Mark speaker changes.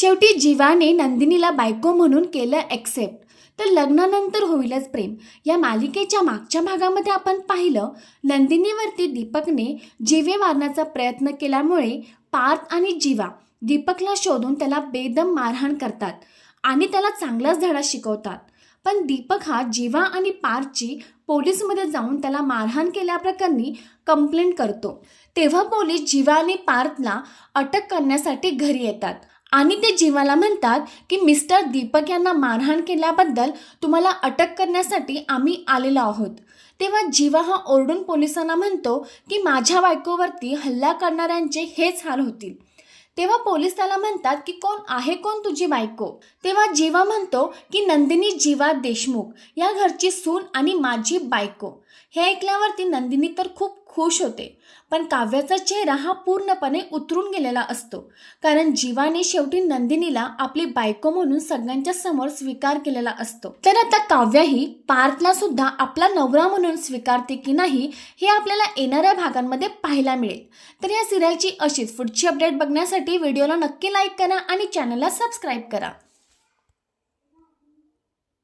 Speaker 1: शेवटी जीवाने नंदिनीला बायको म्हणून केलं ॲक्सेप्ट तर लग्नानंतर होईलच प्रेम. या मालिकेच्या मागच्या भागामध्ये आपण पाहिलं नंदिनीवरती दीपकने जीवे मारण्याचा प्रयत्न केल्यामुळे पार्थ आणि जीवा दीपकला शोधून त्याला बेदम मारहाण करतात आणि त्याला चांगलाच धडा शिकवतात. पण दीपक हा जीवा आणि पार्थची पोलीसमध्ये जाऊन त्याला मारहाण केल्याप्रकरणी कंप्लेंट करतो. तेव्हा पोलीस जीवा आणि पार्थला अटक करण्यासाठी घरी येतात. आणि ते जीवाला म्हणतात की मिस्टर दीपक यांना मारहाण केल्याबद्दल तुम्हाला अटक करण्यासाठी आम्ही आलेलो आहोत. तेव्हा जीवा हा ओरडून पोलिसांना म्हणतो की माझ्या बायकोवरती हल्ला करणाऱ्यांचे हेच हाल होतील. तेव्हा पोलीस त्याला म्हणतात की कोण आहे कोण तुझी बायको? तेव्हा जीवा म्हणतो की नंदिनी जीवा देशमुख या घरची सून आणि माझी बायको. हे ऐकल्यावरती नंदिनी तर खूप खुश होते. पण काव्याचा चेहरा हा पूर्णपणे उतरून गेलेला असतो. कारण जीवाने शेवटी नंदिनीला आपली बायको म्हणून सगळ्यांच्या समोर स्वीकार केलेला असतो. तर आता काव्याही पार्थला सुद्धा आपला नवरा म्हणून स्वीकारते की नाही हे आपल्याला येणाऱ्या भागांमध्ये पाहायला मिळेल. तर या सिरियलची अशीच पुढची अपडेट बघण्यासाठी व्हिडिओला नक्की लाईक करा आणि चॅनलला सबस्क्राईब करा.